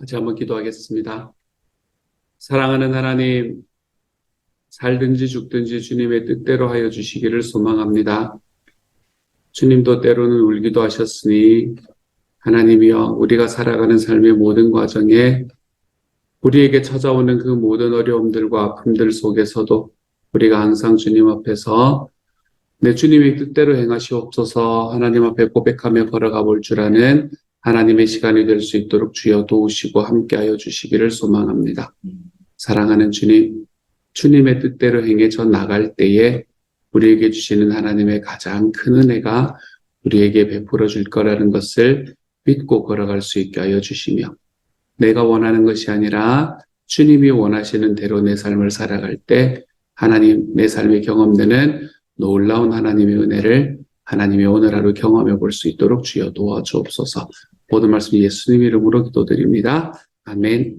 같이 한번 기도하겠습니다. 사랑하는 하나님, 살든지 죽든지 주님의 뜻대로 하여 주시기를 소망합니다. 주님도 때로는 울기도 하셨으니 하나님이여 우리가 살아가는 삶의 모든 과정에 우리에게 찾아오는 그 모든 어려움들과 아픔들 속에서도 우리가 항상 주님 앞에서 내 주님의 뜻대로 행하시옵소서 하나님 앞에 고백하며 걸어가 볼 줄 아는 하나님의 시간이 될 수 있도록 주여 도우시고 함께하여 주시기를 소망합니다. 사랑하는 주님, 주님의 뜻대로 행해 져 나갈 때에 우리에게 주시는 하나님의 가장 큰 은혜가 우리에게 베풀어 줄 거라는 것을 믿고 걸어갈 수 있게 하여 주시며 내가 원하는 것이 아니라 주님이 원하시는 대로 내 삶을 살아갈 때 하나님 내 삶의 경험되는 놀라운 하나님의 은혜를 하나님의 오늘 하루 경험해 볼 수 있도록 주여 도와주옵소서. 모든 말씀 예수님 이름으로 기도드립니다. 아멘.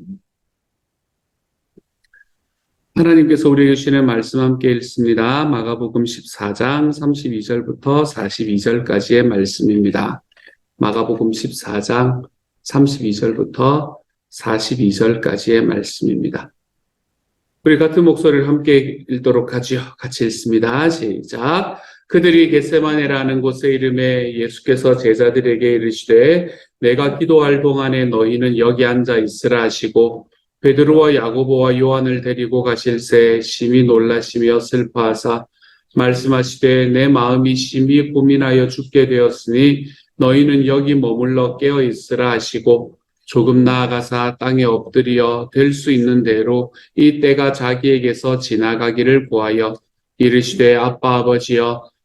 하나님께서 우리에게 주시는 말씀 함께 읽습니다. 마가복음 14장 32절부터 42절까지의 말씀입니다. 마가복음 14장 32절부터 42절까지의 말씀입니다. 우리 같은 목소리를 함께 읽도록 하지요. 같이 읽습니다. 시작. 그들이 겟세마네라는 곳의 이름에 예수께서 제자들에게 이르시되 내가 기도할 동안에 너희는 여기 앉아 있으라 하시고 베드로와 야고보와 요한을 데리고 가실새 심히 놀라시며 슬퍼하사 말씀하시되 내 마음이 심히 고민하여 죽게 되었으니 너희는 여기 머물러 깨어 있으라 하시고 조금 나아가사 땅에 엎드려 될 수 있는 대로 이 때가 자기에게서 지나가기를 구하여 이르시되 아빠 아버지여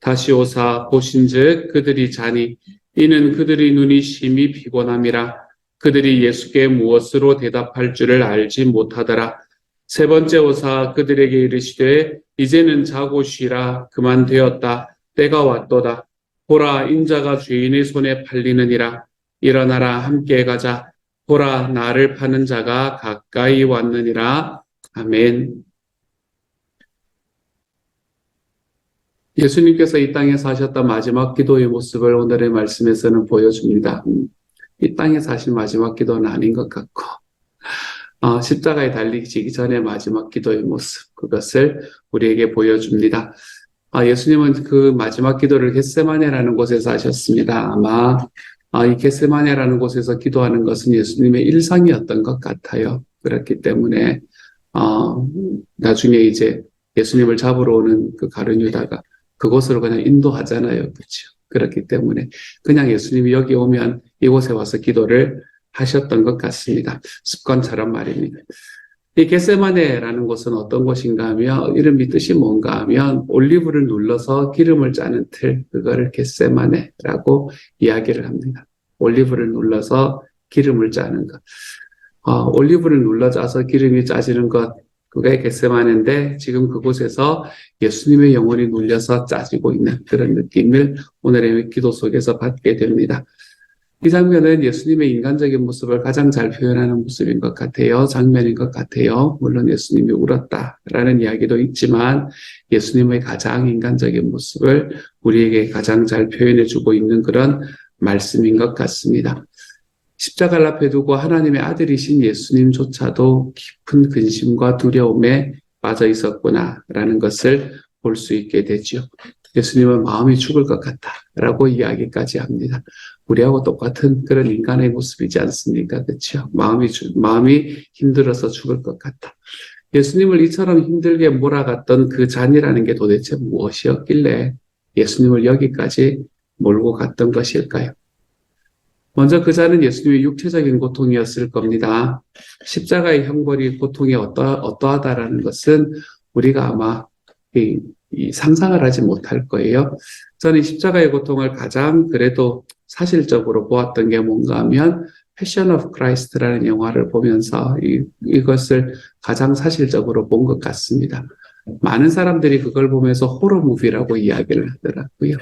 다시 오사 보신즉 그들이 자니 이는 그들의 눈이 심히 피곤함이라. 그들이 예수께 무엇으로 대답할 줄을 알지 못하더라. 세 번째 오사 그들에게 이르시되 이제는 자고 쉬라. 그만 되었다. 때가 왔도다. 보라 인자가 주인의 손에 팔리느니라. 일어나라 함께 가자. 보라 나를 파는 자가 가까이 왔느니라. 아멘. 예수님께서 이 땅에서 하셨던 마지막 기도의 모습을 오늘의 말씀에서는 보여줍니다. 이 땅에서 하신 마지막 기도는 아닌 것 같고, 어, 십자가에 달리기 전에 마지막 기도의 모습, 그것을 우리에게 보여줍니다. 아, 예수님은 그 마지막 기도를 겟세마네라는 곳에서 하셨습니다. 아마 아, 이 겟세마네라는 곳에서 기도하는 것은 예수님의 일상이었던 것 같아요. 그렇기 때문에 어, 나중에 이제 예수님을 잡으러 오는 그 가룟 유다가 그곳으로 그냥 인도하잖아요. 그렇죠. 그렇기 때문에 그냥 예수님이 여기 오면 이곳에 와서 기도를 하셨던 것 같습니다. 습관처럼 말입니다. 이 겟세마네라는 곳은 어떤 곳인가 하면 이름이 뜻이 뭔가 하면 올리브를 눌러서 기름을 짜는 틀 그거를 겟세마네라고 이야기를 합니다. 올리브를 눌러서 기름을 짜는 것. 어, 올리브를 눌러 짜서 기름이 짜지는 것 그게 겟세마네인데 지금 그곳에서 예수님의 영혼이 눌려서 짜지고 있는 그런 느낌을 오늘의 기도 속에서 받게 됩니다. 이 장면은 예수님의 인간적인 모습을 가장 잘 표현하는 모습인 것 같아요. 장면인 것 같아요. 물론 예수님이 울었다라는 이야기도 있지만 예수님의 가장 인간적인 모습을 우리에게 가장 잘 표현해 주고 있는 그런 말씀인 것 같습니다. 십자가를 앞에 두고 하나님의 아들이신 예수님조차도 깊은 근심과 두려움에 빠져 있었구나라는 것을 볼 수 있게 되죠. 예수님은 마음이 죽을 것 같다라고 이야기까지 합니다. 우리하고 똑같은 그런 인간의 모습이지 않습니까? 그렇죠? 마음이 마음이 힘들어서 죽을 것 같다. 예수님을 이처럼 힘들게 몰아갔던 그 잔이라는 게 도대체 무엇이었길래 예수님을 여기까지 몰고 갔던 것일까요? 먼저 그 잔은 예수님의 육체적인 고통이었을 겁니다. 십자가의 형벌이 고통이 어떠, 어떠하다라는 것은 우리가 아마 이, 이 상상을 하지 못할 거예요. 저는 십자가의 고통을 가장 그래도 사실적으로 보았던 게 뭔가 하면 패션 오브 크라이스트라는 영화를 보면서 이, 이것을 가장 사실적으로 본 것 같습니다. 많은 사람들이 그걸 보면서 호러 무비라고 이야기를 하더라고요.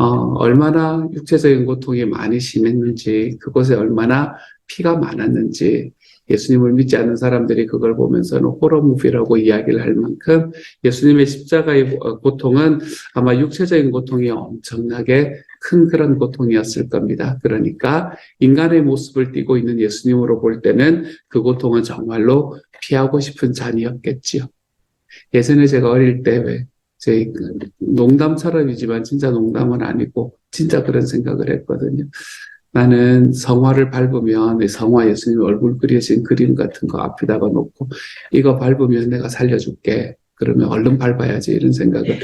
어, 얼마나 육체적인 고통이 많이 심했는지, 그곳에 얼마나 피가 많았는지, 예수님을 믿지 않는 사람들이 그걸 보면서는 호러 무비라고 이야기를 할 만큼 예수님의 십자가의 고통은 아마 육체적인 고통이 엄청나게 큰 그런 고통이었을 겁니다. 그러니까 인간의 모습을 띠고 있는 예수님으로 볼 때는 그 고통은 정말로 피하고 싶은 잔이었겠지요. 예전에 제가 어릴 때 왜, 제 농담처럼이지만 진짜 농담은 아니고 진짜 그런 생각을 했거든요. 나는 성화를 밟으면 성화 예수님 얼굴 그려진 그림 같은 거 앞에다가 놓고 이거 밟으면 내가 살려줄게. 그러면 얼른 밟아야지 이런 생각을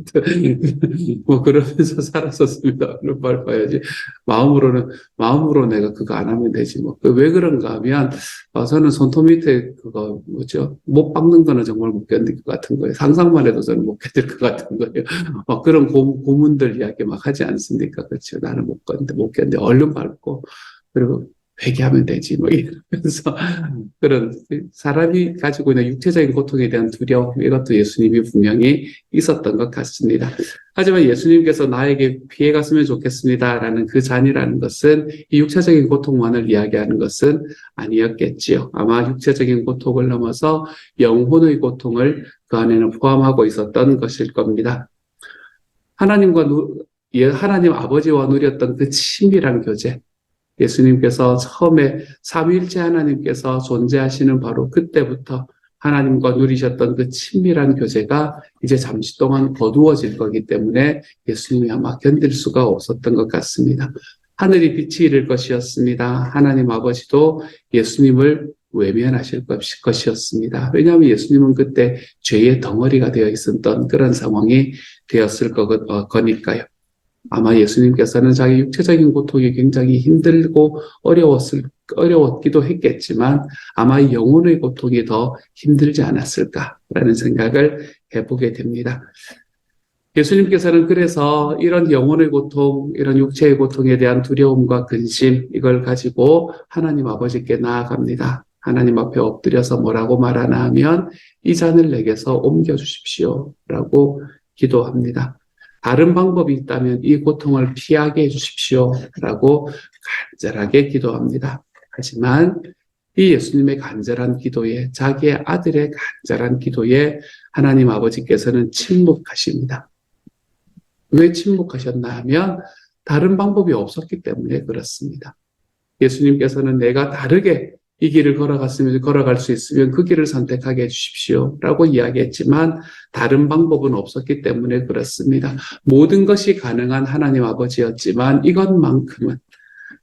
뭐 그러면서 살았었습니다. 얼른 밟아야지. 마음으로는 마음으로 내가 그거 안 하면 되지 뭐. 왜 그런가 하면 어, 저는 손톱 밑에 그거 뭐죠? 못 박는 거는 정말 못 견딜 것 같은 거예요. 상상만 해도 저는 못 견딜 것 같은 거예요. 어, 그런 고, 고문들 이야기 막 하지 않습니까? 그렇죠. 나는 못 견뎌, 못 견뎌. 얼른 밟고 그리고 회개하면 되지, 뭐 이러면서 그런 사람이 가지고 있는 육체적인 고통에 대한 두려움 이것도 예수님이 분명히 있었던 것 같습니다. 하지만 예수님께서 나에게 피해 갔으면 좋겠습니다라는 그 잔이라는 것은 이 육체적인 고통만을 이야기하는 것은 아니었겠지요. 아마 육체적인 고통을 넘어서 영혼의 고통을 그 안에는 포함하고 있었던 것일 겁니다. 하나님과 누, 예, 하나님 아버지와 누렸던 그 친밀한 교제, 예수님께서 처음에 삼위일체 하나님께서 존재하시는 바로 그때부터 하나님과 누리셨던 그 친밀한 교제가 이제 잠시 동안 거두어질 거기 때문에 예수님이 아마 견딜 수가 없었던 것 같습니다. 하늘이 빛이 이를 것이었습니다. 하나님 아버지도 예수님을 외면하실 것이었습니다. 왜냐하면 예수님은 그때 죄의 덩어리가 되어 있었던 그런 상황이 되었을 어, 거니까요. 아마 예수님께서는 자기 육체적인 고통이 굉장히 힘들고 어려웠을, 어려웠기도 했겠지만 아마 영혼의 고통이 더 힘들지 않았을까라는 생각을 해보게 됩니다. 예수님께서는 그래서 이런 영혼의 고통, 이런 육체의 고통에 대한 두려움과 근심, 이걸 가지고 하나님 아버지께 나아갑니다. 하나님 앞에 엎드려서 뭐라고 말하나 하면 이 잔을 내게서 옮겨주십시오. 라고 기도합니다. 다른 방법이 있다면 이 고통을 피하게 해주십시오. 라고 간절하게 기도합니다. 하지만 이 예수님의 간절한 기도에, 자기의 아들의 간절한 기도에 하나님 아버지께서는 침묵하십니다. 왜 침묵하셨나 하면 다른 방법이 없었기 때문에 그렇습니다. 예수님께서는 내가 다르게 이 길을 걸어갔으면 걸어갈 수 있으면 그 길을 선택하게 해주십시오. 라고 이야기했지만 다른 방법은 없었기 때문에 그렇습니다. 모든 것이 가능한 하나님 아버지였지만 이것만큼은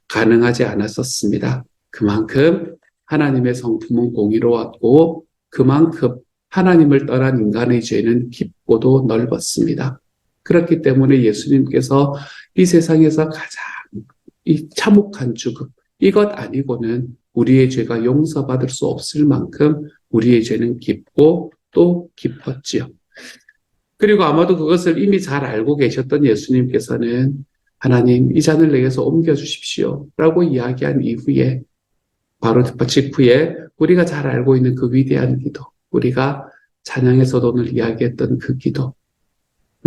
가능하지 않았었습니다. 그만큼 하나님의 성품은 공의로웠고 그만큼 하나님을 떠난 인간의 죄는 깊고도 넓었습니다. 그렇기 때문에 예수님께서 이 세상에서 가장 이 참혹한 죽음, 이것 아니고는 우리의 죄가 용서받을 수 없을 만큼 우리의 죄는 깊고 또 깊었지요. 그리고 아마도 그것을 이미 잘 알고 계셨던 예수님께서는 하나님 이 잔을 내게서 옮겨 주십시오 라고 이야기한 이후에 바로 직후에 우리가 잘 알고 있는 그 위대한 기도 우리가 찬양에서도 오늘 이야기했던 그 기도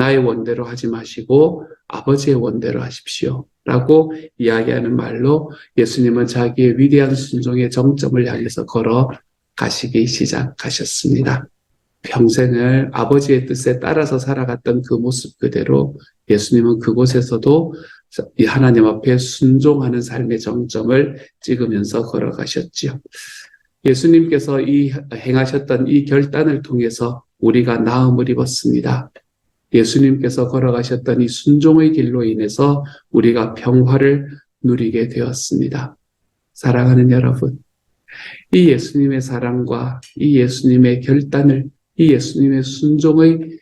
나의 원대로 하지 마시고 아버지의 원대로 하십시오. 라고 이야기하는 말로 예수님은 자기의 위대한 순종의 정점을 향해서 걸어 가시기 시작하셨습니다. 평생을 아버지의 뜻에 따라서 살아갔던 그 모습 그대로 예수님은 그곳에서도 하나님 앞에 순종하는 삶의 정점을 찍으면서 걸어가셨지요. 예수님께서 이 행하셨던 이 결단을 통해서 우리가 나음을 입었습니다. 예수님께서 걸어가셨던 이 순종의 길로 인해서 우리가 평화를 누리게 되었습니다. 사랑하는 여러분, 이 예수님의 사랑과 이 예수님의 결단을, 이 예수님의 순종의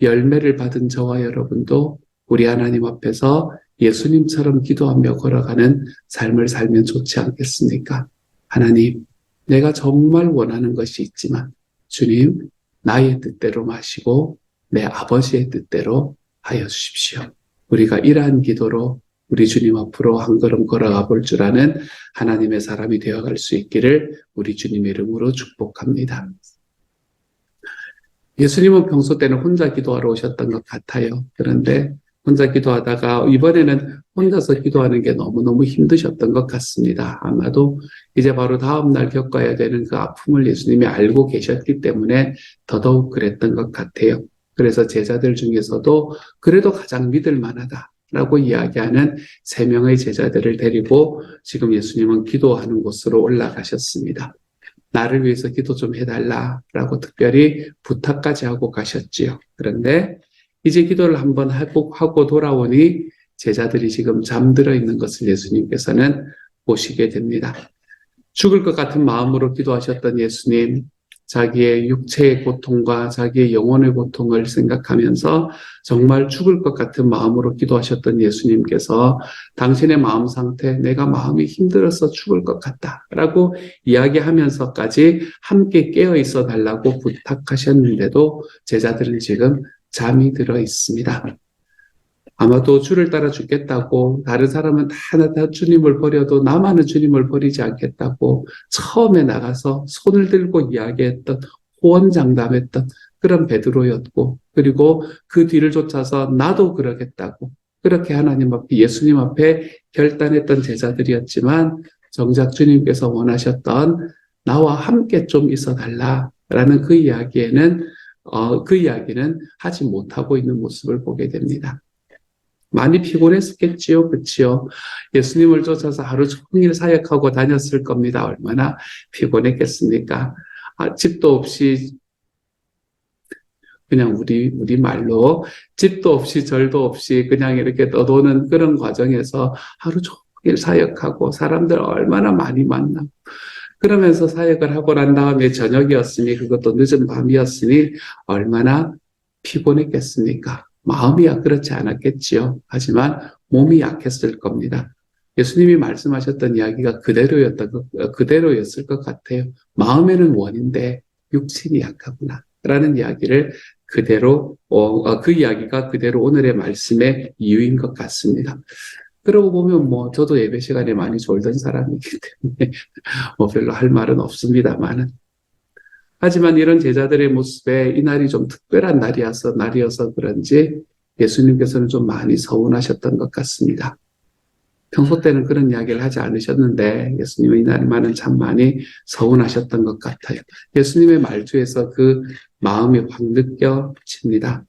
열매를 받은 저와 여러분도 우리 하나님 앞에서 예수님처럼 기도하며 걸어가는 삶을 살면 좋지 않겠습니까? 하나님, 내가 정말 원하는 것이 있지만 주님, 나의 뜻대로 마시고 내 아버지의 뜻대로 하여 주십시오. 우리가 이러한 기도로 우리 주님 앞으로 한 걸음 걸어가 볼 줄 아는 하나님의 사람이 되어갈 수 있기를 우리 주님의 이름으로 축복합니다. 예수님은 평소 때는 혼자 기도하러 오셨던 것 같아요. 그런데 혼자 기도하다가 이번에는 혼자서 기도하는 게 너무너무 힘드셨던 것 같습니다. 아마도 이제 바로 다음날 겪어야 되는 그 아픔을 예수님이 알고 계셨기 때문에 더더욱 그랬던 것 같아요. 그래서 제자들 중에서도 그래도 가장 믿을 만하다 라고 이야기하는 세 명의 제자들을 데리고 지금 예수님은 기도하는 곳으로 올라가셨습니다. 나를 위해서 기도 좀 해달라 라고 특별히 부탁까지 하고 가셨지요. 그런데 이제 기도를 한번 하고, 하고 돌아오니 제자들이 지금 잠들어 있는 것을 예수님께서는 보시게 됩니다. 죽을 것 같은 마음으로 기도하셨던 예수님, 자기의 육체의 고통과 자기의 영혼의 고통을 생각하면서 정말 죽을 것 같은 마음으로 기도하셨던 예수님께서 당신의 마음 상태, 내가 마음이 힘들어서 죽을 것 같다라고 이야기하면서까지 함께 깨어 있어 달라고 부탁하셨는데도 제자들은 지금 잠이 들어 있습니다. 아마도 주를 따라 죽겠다고 다른 사람은 다, 다 주님을 버려도 나만은 주님을 버리지 않겠다고 처음에 나가서 손을 들고 이야기했던 호언장담했던 그런 베드로였고 그리고 그 뒤를 쫓아서 나도 그러겠다고 그렇게 하나님 앞에 예수님 앞에 결단했던 제자들이었지만 정작 주님께서 원하셨던 나와 함께 좀 있어 달라라는 그 이야기에는 어, 그 이야기는 하지 못하고 있는 모습을 보게 됩니다. 많이 피곤했겠지요, 그치요? 예수님을 쫓아서 하루 종일 사역하고 다녔을 겁니다. 얼마나 피곤했겠습니까? 아, 집도 없이 그냥 우리 우리 말로 집도 없이 절도 없이 그냥 이렇게 떠도는 그런 과정에서 하루 종일 사역하고 사람들 얼마나 많이 만나고 그러면서 사역을 하고 난 다음에 저녁이었으니 그것도 늦은 밤이었으니 얼마나 피곤했겠습니까? 마음이야 그렇지 않았겠지요. 하지만 몸이 약했을 겁니다. 예수님이 말씀하셨던 이야기가 그대로였던 것, 그대로였을 것 같아요. 마음에는 원인데 육신이 약하구나. 라는 이야기를 그대로, 어, 그 이야기가 그대로 오늘의 말씀의 이유인 것 같습니다. 그러고 보면 뭐 저도 예배 시간에 많이 졸던 사람이기 때문에 뭐 별로 할 말은 없습니다만은 하지만 이런 제자들의 모습에 이 날이 좀 특별한 날이어서 날이어서 그런지 예수님께서는 좀 많이 서운하셨던 것 같습니다. 평소 때는 그런 이야기를 하지 않으셨는데 예수님은 이날만은 참 많이 서운하셨던 것 같아요. 예수님의 말투에서 그 마음이 확 느껴집니다.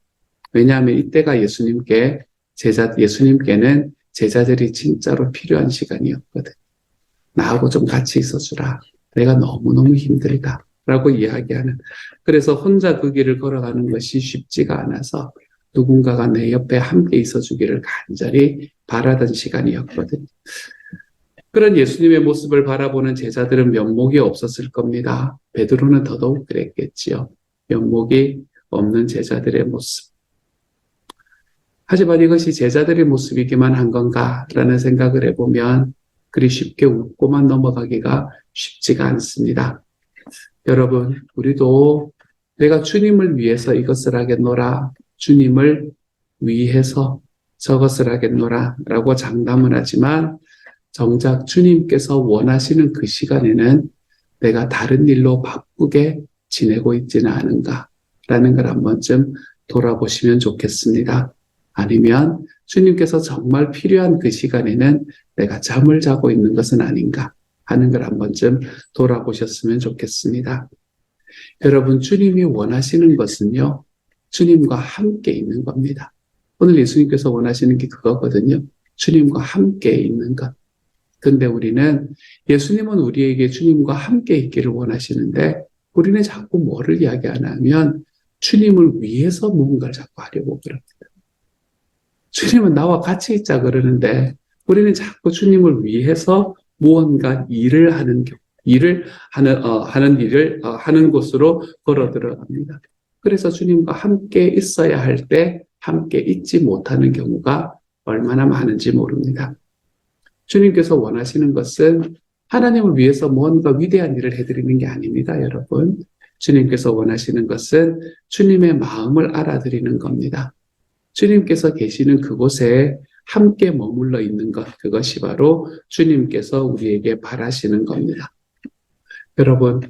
왜냐하면 이때가 예수님께 제자 예수님께는 제자들이 진짜로 필요한 시간이었거든. 나하고 좀 같이 있어주라. 내가 너무너무 힘들다. 라고 이야기하는. 그래서 혼자 그 길을 걸어가는 것이 쉽지가 않아서 누군가가 내 옆에 함께 있어주기를 간절히 바라던 시간이었거든. 그런 예수님의 모습을 바라보는 제자들은 면목이 없었을 겁니다. 베드로는 더더욱 그랬겠지요. 면목이 없는 제자들의 모습. 하지만 이것이 제자들의 모습이기만 한 건가라는 생각을 해보면 그리 쉽게 웃고만 넘어가기가 쉽지가 않습니다. 여러분, 우리도 내가 주님을 위해서 이것을 하겠노라, 주님을 위해서 저것을 하겠노라 라고 장담을 하지만 정작 주님께서 원하시는 그 시간에는 내가 다른 일로 바쁘게 지내고 있지는 않은가 라는 걸 한 번쯤 돌아보시면 좋겠습니다. 아니면 주님께서 정말 필요한 그 시간에는 내가 잠을 자고 있는 것은 아닌가 하는 걸 한 번쯤 돌아보셨으면 좋겠습니다. 여러분, 주님이 원하시는 것은요, 주님과 함께 있는 겁니다. 오늘 예수님께서 원하시는 게 그거거든요. 주님과 함께 있는 것. 근데 우리는 예수님은 우리에게 주님과 함께 있기를 원하시는데 우리는 자꾸 뭐를 이야기하냐면 주님을 위해서 무언가를 자꾸 하려고 그럽니다. 주님은 나와 같이 있자 그러는데 우리는 자꾸 주님을 위해서 무언가 일을 하는 경 일을 하는 어, 하는 일을 어, 하는 곳으로 걸어 들어갑니다. 그래서 주님과 함께 있어야 할 때 함께 있지 못하는 경우가 얼마나 많은지 모릅니다. 주님께서 원하시는 것은 하나님을 위해서 뭔가 위대한 일을 해드리는 게 아닙니다, 여러분. 주님께서 원하시는 것은 주님의 마음을 알아드리는 겁니다. 주님께서 계시는 그곳에 함께 머물러 있는 것, 그것이 바로 주님께서 우리에게 바라시는 겁니다. 여러분,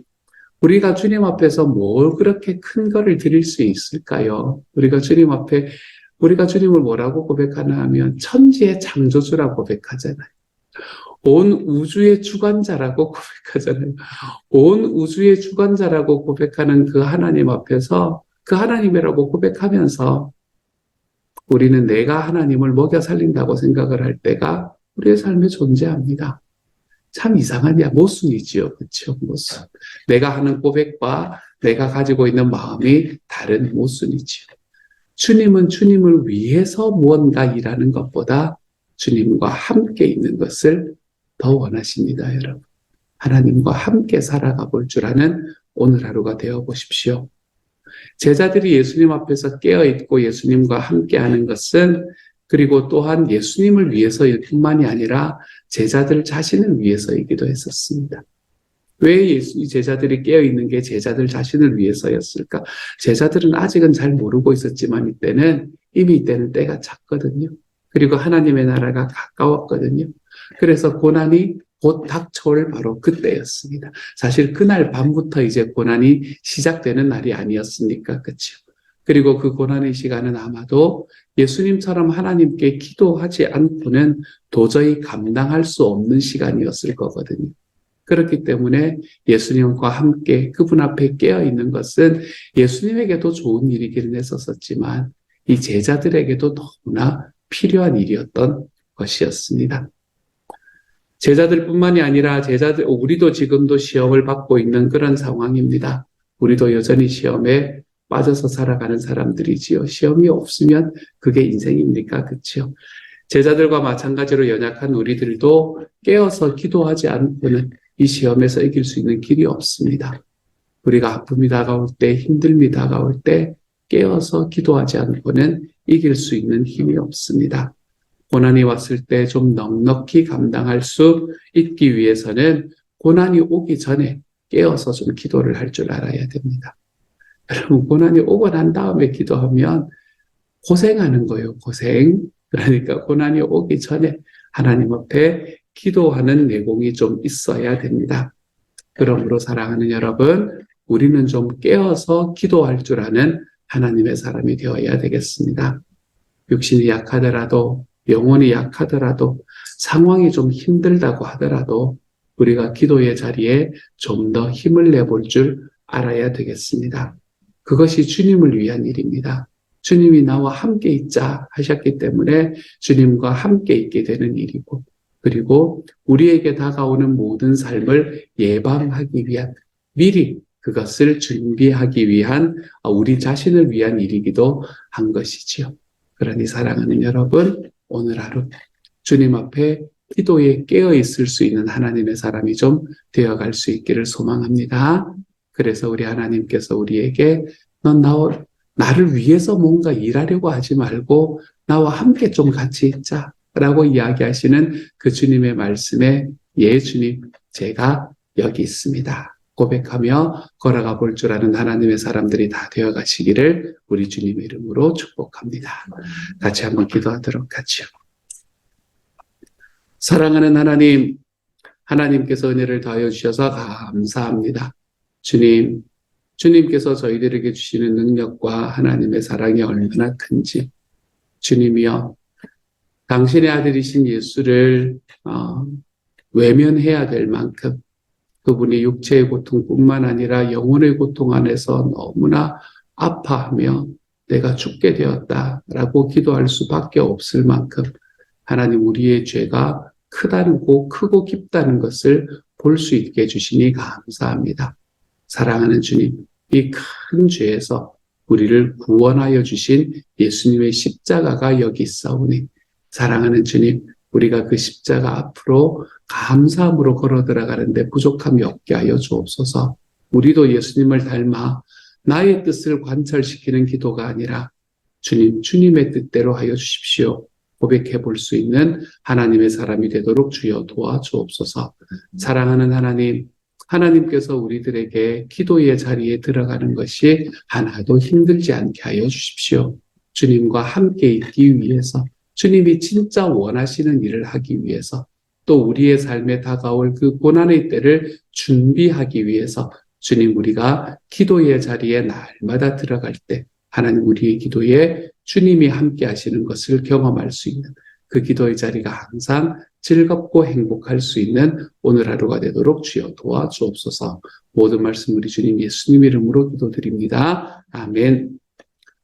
우리가 주님 앞에서 뭘 그렇게 큰 거를 드릴 수 있을까요? 우리가 주님 앞에, 우리가 주님을 뭐라고 고백하나 하면 천지의 창조주라고 고백하잖아요. 온 우주의 주관자라고 고백하잖아요. 온 우주의 주관자라고 고백하는 그 하나님 앞에서 그 하나님이라고 고백하면서 우리는 내가 하나님을 먹여 살린다고 생각을 할 때가 우리의 삶에 존재합니다. 참 이상하냐 모순이지요. 그렇죠? 모순. 내가 하는 고백과 내가 가지고 있는 마음이 다른 모순이지요. 주님은 주님을 위해서 무언가 일하는 것보다 주님과 함께 있는 것을 더 원하십니다, 여러분. 하나님과 함께 살아가 볼 줄 아는 오늘 하루가 되어 보십시오. 제자들이 예수님 앞에서 깨어 있고 예수님과 함께 하는 것은 그리고 또한 예수님을 위해서일 뿐만이 아니라 제자들 자신을 위해서이기도 했었습니다. 왜 예수, 제자들이 깨어 있는 게 제자들 자신을 위해서였을까? 제자들은 아직은 잘 모르고 있었지만 이때는 이미 이때는 때가 찼거든요. 그리고 하나님의 나라가 가까웠거든요. 그래서 고난이 곧 닥쳐올 바로 그때였습니다. 사실 그날 밤부터 이제 고난이 시작되는 날이 아니었습니까? 그렇죠? 그리고 그 고난의 시간은 아마도 예수님처럼 하나님께 기도하지 않고는 도저히 감당할 수 없는 시간이었을 거거든요. 그렇기 때문에 예수님과 함께 그분 앞에 깨어 있는 것은 예수님에게도 좋은 일이기는 했었지만 이 제자들에게도 너무나 필요한 일이었던 것이었습니다. 제자들뿐만이 아니라 제자들 우리도 지금도 시험을 받고 있는 그런 상황입니다. 우리도 여전히 시험에 빠져서 살아가는 사람들이지요. 시험이 없으면 그게 인생입니까? 그렇죠? 제자들과 마찬가지로 연약한 우리들도 깨어서 기도하지 않고는 이 시험에서 이길 수 있는 길이 없습니다. 우리가 아픔이 다가올 때, 힘듦이 다가올 때 깨어서 기도하지 않고는 이길 수 있는 힘이 없습니다. 고난이 왔을 때 좀 넉넉히 감당할 수 있기 위해서는 고난이 오기 전에 깨어서 좀 기도를 할 줄 알아야 됩니다. 여러분, 고난이 오고 난 다음에 기도하면 고생하는 거예요, 고생. 그러니까 고난이 오기 전에 하나님 앞에 기도하는 내공이 좀 있어야 됩니다. 그러므로 사랑하는 여러분, 우리는 좀 깨어서 기도할 줄 아는 하나님의 사람이 되어야 되겠습니다. 육신이 약하더라도, 영혼이 약하더라도, 상황이 좀 힘들다고 하더라도, 우리가 기도의 자리에 좀 더 힘을 내볼 줄 알아야 되겠습니다. 그것이 주님을 위한 일입니다. 주님이 나와 함께 있자 하셨기 때문에 주님과 함께 있게 되는 일이고, 그리고 우리에게 다가오는 모든 삶을 예방하기 위한 미리 그것을 준비하기 위한 우리 자신을 위한 일이기도 한 것이지요. 그러니 사랑하는 여러분, 오늘 하루 주님 앞에 기도에 깨어 있을 수 있는 하나님의 사람이 좀 되어갈 수 있기를 소망합니다. 그래서 우리 하나님께서 우리에게 넌 나, 나를 위해서 뭔가 일하려고 하지 말고 나와 함께 좀 같이 있자. 라고 이야기하시는 그 주님의 말씀에 예, 주님, 제가 여기 있습니다. 고백하며 걸어가 볼 줄 아는 하나님의 사람들이 다 되어 가시기를 우리 주님의 이름으로 축복합니다. 같이 한번 기도하도록 하죠. 사랑하는 하나님, 하나님께서 은혜를 더하여 주셔서 감사합니다. 주님, 주님께서 저희들에게 주시는 능력과 하나님의 사랑이 얼마나 큰지, 주님이여, 당신의 아들이신 예수를 어, 외면해야 될 만큼 그분이 육체의 고통뿐만 아니라 영혼의 고통 안에서 너무나 아파하며 내가 죽게 되었다라고 기도할 수밖에 없을 만큼 하나님 우리의 죄가 크다는 고 크고 깊다는 것을 볼 수 있게 해주시니 감사합니다. 사랑하는 주님, 이 큰 죄에서 우리를 구원하여 주신 예수님의 십자가가 여기 있사오니 사랑하는 주님, 우리가 그 십자가 앞으로 감사함으로 걸어 들어가는데 부족함이 없게 하여 주옵소서. 우리도 예수님을 닮아 나의 뜻을 관철시키는 기도가 아니라 주님, 주님의 뜻대로 하여 주십시오. 고백해 볼 수 있는 하나님의 사람이 되도록 주여 도와 주옵소서. 사랑하는 하나님, 하나님께서 우리들에게 기도의 자리에 들어가는 것이 하나도 힘들지 않게 하여 주십시오. 주님과 함께 있기 위해서 주님이 진짜 원하시는 일을 하기 위해서 또 우리의 삶에 다가올 그 고난의 때를 준비하기 위해서 주님 우리가 기도의 자리에 날마다 들어갈 때 하나님 우리의 기도에 주님이 함께 하시는 것을 경험할 수 있는 그 기도의 자리가 항상 즐겁고 행복할 수 있는 오늘 하루가 되도록 주여 도와주옵소서. 모든 말씀 우리 주님 예수님 이름으로 기도드립니다. 아멘.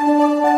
Música